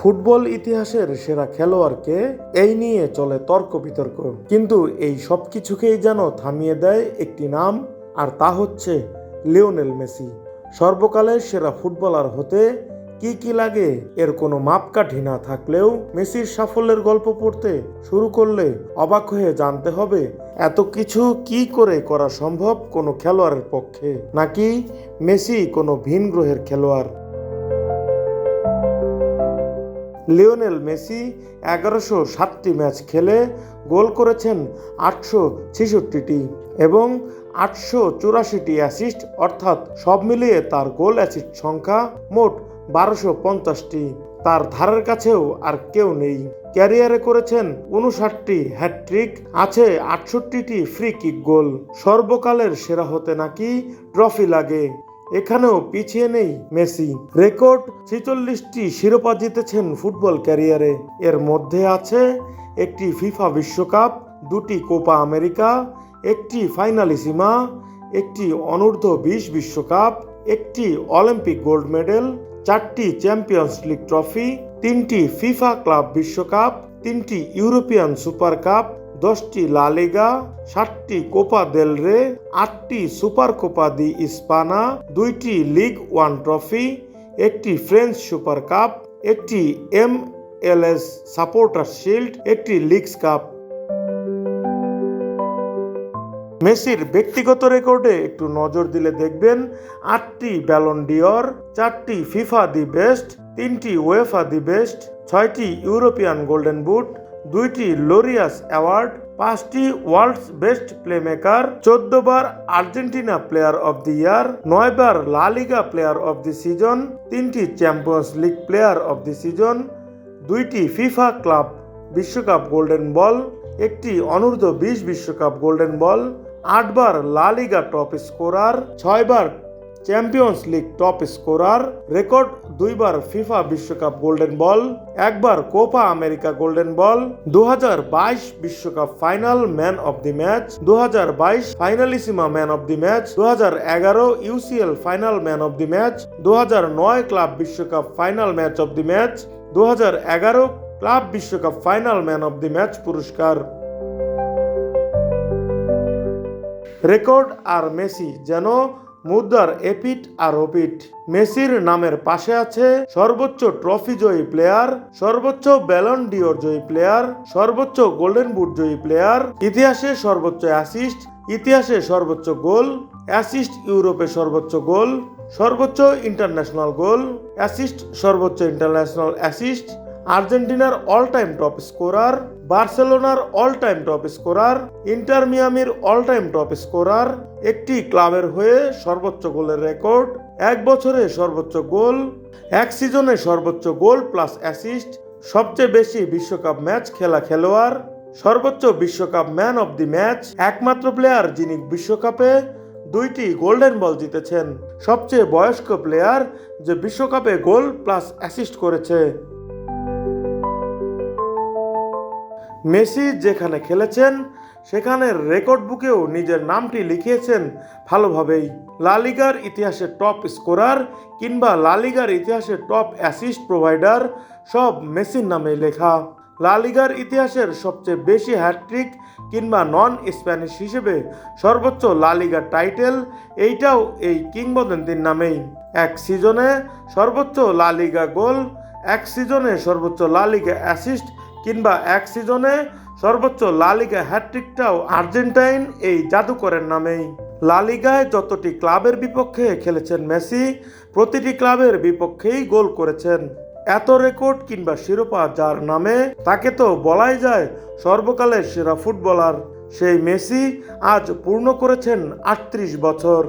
Football ইতিহাসের সেরা খেলোয়াড়কে এই নিয়ে চলে তর্ক বিতর্ক। কিন্তু এই সব কিছুকেই যেন থামিয়ে দেয় একটি নাম, আর তা হচ্ছে লিওনেল মেসি। সর্বকালের সেরা ফুটবলার হতে কি কি লাগে এর কোনো মাপকাঠি না থাকলেও মেসির সাফল্যের গল্প পড়তে শুরু করলে অবাক হয়ে জানতে হবে, এত কিছু কি করে করা সম্ভব কোনো খেলোয়াড়ের পক্ষে? নাকি মেসি কোনো ভিন গ্রহের খেলোয়াড়? লিওনেল মেসি এগারোশো সাতটি ম্যাচ খেলে গোল করেছেন আটশো ছেষট্টিটি এবং আটশো চুরাশিটি অ্যাসিস্ট, অর্থাৎ সব মিলিয়ে তার গোল অ্যাসিস্ট সংখ্যা মোট বারোশো পঞ্চাশটি। তার ধারের কাছেও আর কেউ নেই। ক্যারিয়ারে করেছেন উনষাটটি হ্যাট্রিক আছে আটষট্টিটি ফ্রি কিক গোল। সর্বকালের সেরা হতে নাকি ট্রফি লাগে। এখানেও পিছিয়ে নেই মেসি। রেকর্ড ছেচল্লিশটি শিরোপা জিতেছেন ফুটবল ক্যারিয়ারে। এর মধ্যে আছে একটি ফিফা বিশ্বকাপ, দুটি কোপা আমেরিকা, একটি ফাইনালিসিমা, একটি অনূর্ধ্ব বিশ বিশ্বকাপ, একটি অলিম্পিক গোল্ড মেডেল, চারটি চ্যাম্পিয়ন্স লিগ ট্রফি, তিনটি ফিফা ক্লাব বিশ্বকাপ, তিনটি ইউরোপিয়ান সুপার কাপ দশটি লা লিগা, সাতটি কোপা দেল রে, আটটি সুপার কোপা দি ইস্পানা, দুইটি লিগ ওয়ান ট্রফি, একটি ফ্রেঞ্চ সুপার কাপ, একটি M L S supporter shield, একটি লিগস কাপ। মেসির ব্যক্তিগত রেকর্ডে একটু নজর দিলে দেখবেন, আটটি ব্যালন ডিওর চারটি ফিফা দি বেস্ট, তিনটি ওয়েফা দি বেস্ট, ছয়টি ইউরোপিয়ান গোল্ডেন বুট দুইটি লোরিয়াস অ্যাওয়ার্ড, পাঁচটি ওয়ার্ল্ডস বেস্ট প্লেমেকার চোদ্দ বার Argentina player of the year নয় বার La Liga player of the season, তিনটি champions league player of the season, দুইটি FIFA club বিশ্বকাপ golden ball, একটি অনূর্ধ্ব বিশ বিশ্বকাপ গোল্ডেন বল, আটবার লা লিগা টপ স্কোরার, ছয়বার champions league top scorer record দুইবার ফিফা বিশ্বকাপ গোল্ডেন বল একবার কোপা আমেরিকা গোল্ডেন বল দু বিশ্বকাপ final man of the match দু হাজার বাইশ finalissima man of the match দুহাজার এগারো UCL final man of the match দু হাজার নয় ক্লাব বিশ্বকাপ final match of the match দু হাজার এগারো ক্লাব বিশ্বকাপ final man of the match পুরস্কার। রেকর্ড আর মেসি যেন মুদ্রার এপিট আর ওপিট মেসির নামের পাশে আছে সর্বোচ্চ ট্রফি জয়ী প্লেয়ার, সর্বোচ্চ ব্যালন ডিওর জয়ী প্লেয়ার, সর্বোচ্চ গোল্ডেন বুট জয়ী প্লেয়ার, ইতিহাসে সর্বোচ্চ অ্যাসিস্ট ইতিহাসে সর্বোচ্চ গোল অ্যাসিস্ট ইউরোপে সর্বোচ্চ গোল, সর্বোচ্চ ইন্টারন্যাশনাল গোল অ্যাসিস্ট সর্বোচ্চ ইন্টারন্যাশনাল অ্যাসিস্ট আর্জেন্টিনার অল টাইম টপ স্কোরার বার্সেলোনার all time top scorer Inter মিয়ামির all time top scorer একটি ক্লাবের হয়ে সর্বোচ্চ গোলের রেকর্ড এক বছরে সর্বোচ্চ গোল, এক সিজনে সর্বোচ্চ গোল প্লাস অ্যাসিস্ট সবচেয়ে বেশি বিশ্বকাপ ম্যাচ খেলা খেলোয়াড়, সর্বোচ্চ বিশ্বকাপ ম্যান অব দি ম্যাচ একমাত্র প্লেয়ার যিনি বিশ্বকাপে দুইটি গোল্ডেন বল জিতেছেন। সবচেয়ে বয়স্ক প্লেয়ার যে বিশ্বকাপে গোল প্লাস অ্যাসিস্ট করেছে। মেসি যেখানে খেলেছেন সেখানের রেকর্ড বুকেও নিজের নামটি লিখিয়েছেন ভালোভাবেই। লালিগার ইতিহাসে টপ স্কোরার কিংবা লালিগার ইতিহাসে টপ অ্যাসিস্ট প্রোভাইডার সব মেসির নামে লেখা। লালিগার ইতিহাসের সবচেয়ে বেশি হ্যাট্রিক কিংবা নন স্প্যানিশ হিসেবে সর্বোচ্চ লালিগার টাইটেল এইটাও এই কিংবদন্তির নামেই। এক সিজনে সর্বোচ্চ লালিগা গোল, এক সিজনে সর্বোচ্চ লালিগা অ্যাসিস্ট কিংবা এক সিজনে সর্বোচ্চ লালিগা হ্যাট্রিকটাও আর্জেন্টাইন এই জাদুকরের নামেই। লালিগায় যতটি ক্লাবের বিপক্ষে খেলেছেন মেসি, প্রতিটি ক্লাবের বিপক্ষেই গোল করেছেন। এত রেকর্ড কিংবা শিরোপা যার নামে, তাকে তো বলাই যায় সর্বকালের সেরা ফুটবলার। সেই মেসি আজ পূর্ণ করেছেন আটত্রিশ বছর।